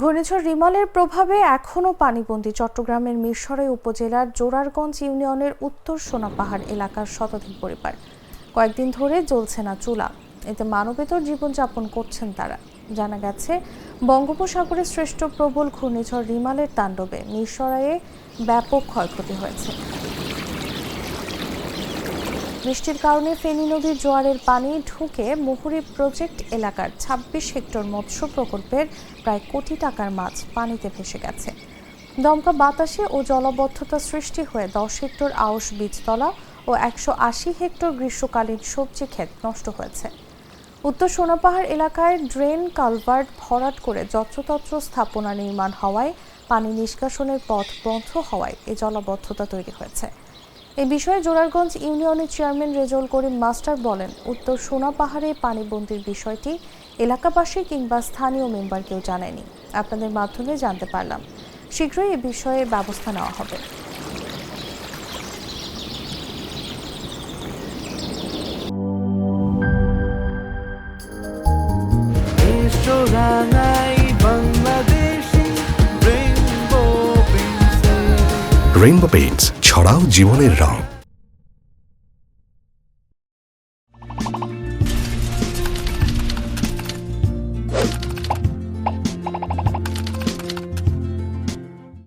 ঘূর্ণিঝড় রিমালের প্রভাবে এখনও পানিবন্দী চট্টগ্রামের মিরসরাই উপজেলার জোরারগঞ্জ ইউনিয়নের উত্তর সোনাপাহাড় এলাকার শতাধিক পরিবার। কয়েকদিন ধরে জ্বলছে না চুলা। এতে মানবেতর জীবনযাপন করছেন তারা। জানা গেছে, বঙ্গোপসাগরে শ্রেষ্ঠ প্রবল ঘূর্ণিঝড় রিমালের তাণ্ডবে মিরসরাইয়ে ব্যাপক ক্ষয়ক্ষতি হয়েছে। বৃষ্টির কারণে ফেনী নদীর জোয়ারের পানি ঢুকে মুহুরী প্রজেক্ট এলাকার ২৬ হেক্টর মৎস্য প্রকল্পের প্রায় কোটি টাকার মাছ পানিতে ভেসে গেছে। দমকা বাতাসে ও জলবদ্ধতা সৃষ্টি হয়ে দশ হেক্টর আউশ বীজতলা ও একশো আশি হেক্টর গ্রীষ্মকালীন সবজি ক্ষেত নষ্ট হয়েছে। উত্তর সোনাপাহাড় এলাকায় ড্রেন কালভার্ট ভরাট করে যত্রতত্র স্থাপনা নির্মাণ হওয়ায় পানি নিষ্কাশনের পথ বন্ধ হওয়ায় এ জলাবদ্ধতা তৈরি হয়েছে। এ বিষয়ে জোরারগঞ্জ ইউনিয়নের চেয়ারম্যান রেজল করিম মাস্টার বলেন, উত্তর সোনাপাহাড়ে পানিবন্দির বিষয়টি এলাকাবাসী কিংবা স্থানীয় মেম্বার কেউ জানায়নি। আপনাদের মাধ্যমে জানতে পারলাম। শীঘ্রই এ বিষয়ে ব্যবস্থা নেওয়া হবে। রাঙাই বাংলাদেশি ছড়াও জীবনের রং।